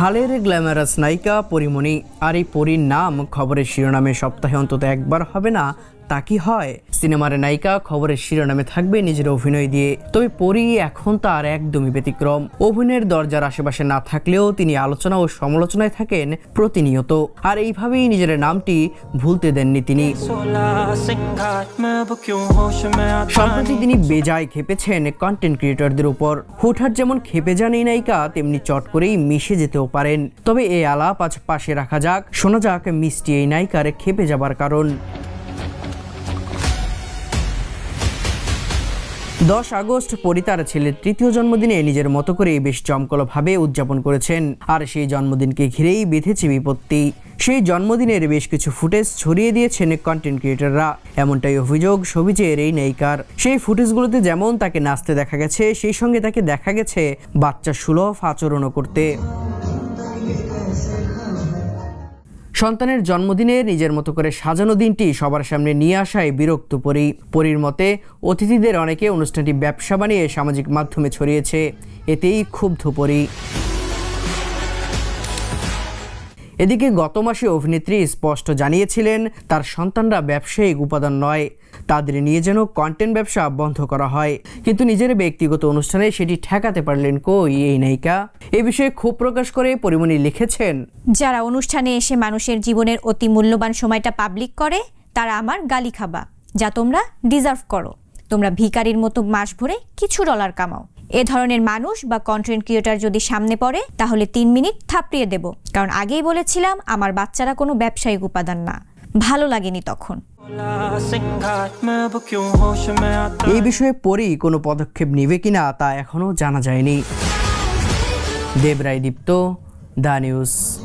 হালের গ্ল্যামারাস নায়িকা পরিমণি, আর এই পরীর নাম, খবরের শিরোনামে সপ্তাহে অন্তত একবার হবে না তা কি হয়? সিনেমার নায়িকা খবরের শিরোনামে থাকবে নিজের অভিনয় দিয়ে। তবে পরি এখন তার একদমই ব্যতিক্রম। অভিনয়ের দরজার আশেপাশে না থাকলেও তিনি আলোচনা ও সমালোচনায় থাকেন প্রতিনিয়ত। আর এইভাবেই নিজের নামটি ভুলতে দেননি তিনি। সম্প্রতি তিনি বেজায় খেপেছেন কন্টেন্ট ক্রিয়েটরদের উপর। হুঠার যেমন খেপে যান এই নায়িকা, তেমনি চট করেই মিশে যেতেও পারেন। তবে এই আলাপ আজ পাশে রাখা যাক। শোনা যাক মিষ্টি এই নায়িকার খেপে যাবার কারণ। দশ আগস্ট পরি তার ছেলের তৃতীয় জন্মদিনে নিজের মতো করে বেশ জমকলভাবে উদযাপন করেছেন। আর সেই জন্মদিনকে ঘিরেই বেঁধেছে বিপত্তি। সেই জন্মদিনের বেশ কিছু ফুটেজ ছড়িয়ে দিয়েছেন কন্টেন্ট ক্রিয়েটররা এমনটাই অভিযোগ সবিজের এই নায়িকার। সেই ফুটেজগুলোতে যেমন তাকে নাচতে দেখা গেছে, সেই সঙ্গে তাকে দেখা গেছে বাচ্চা সুলভ আচরণও করতে। সন্তানের জন্মদিনে নিজের মতো করে সাজানো দিনটি সবার সামনে নিয়ে আসায় বিরক্ত পরি, পরির মতে অতিথিদের অনেকে অনুষ্ঠানটি ব্যবসা বানিয়ে সামাজিক মাধ্যমে ছড়িয়েছে। এতেই ক্ষুব্ধ পরি। এদিকে গত মাসে অভিনেত্রী স্পষ্ট জানিয়েছিলেন, তার সন্তানরা ব্যবসায়িক উপাদান নয়। তাদের নিয়ে যেন কন্টেন্ট ব্যবসা বন্ধ করা হয়। কিন্তু নিজের ব্যক্তিগত অনুষ্ঠানে সেটি ঠেকাতে পারলেন কই এই নায়িকা? এ বিষয়ে ক্ষোভ প্রকাশ করে পরিমণি লিখেছেন, যারা অনুষ্ঠানে এসে মানুষের জীবনের অতি মূল্যবান সময়টা পাবলিক করে, তারা আমার গালি খাবা। যা তোমরা ডিজার্ভ করো। তোমরা ভিকারির মতো মাস ভরে কিছু ডলার কামাও। এ ধরনের মানুষ বা কন্টেন্ট ক্রিয়েটার যদি সামনে পড়ে, তাহলে তিন মিনিট থাপড়িয়ে দেব। কারণ আগেই বলেছিলাম, আমার বাচ্চারা কোনো ব্যবসায়িক উপাদান না। ভালো লাগেনি তখন। এই বিষয়ে পরেই কোনো পদক্ষেপ নেবে কিনা তা এখনও জানা যায়নি। Debroy Deepto the news.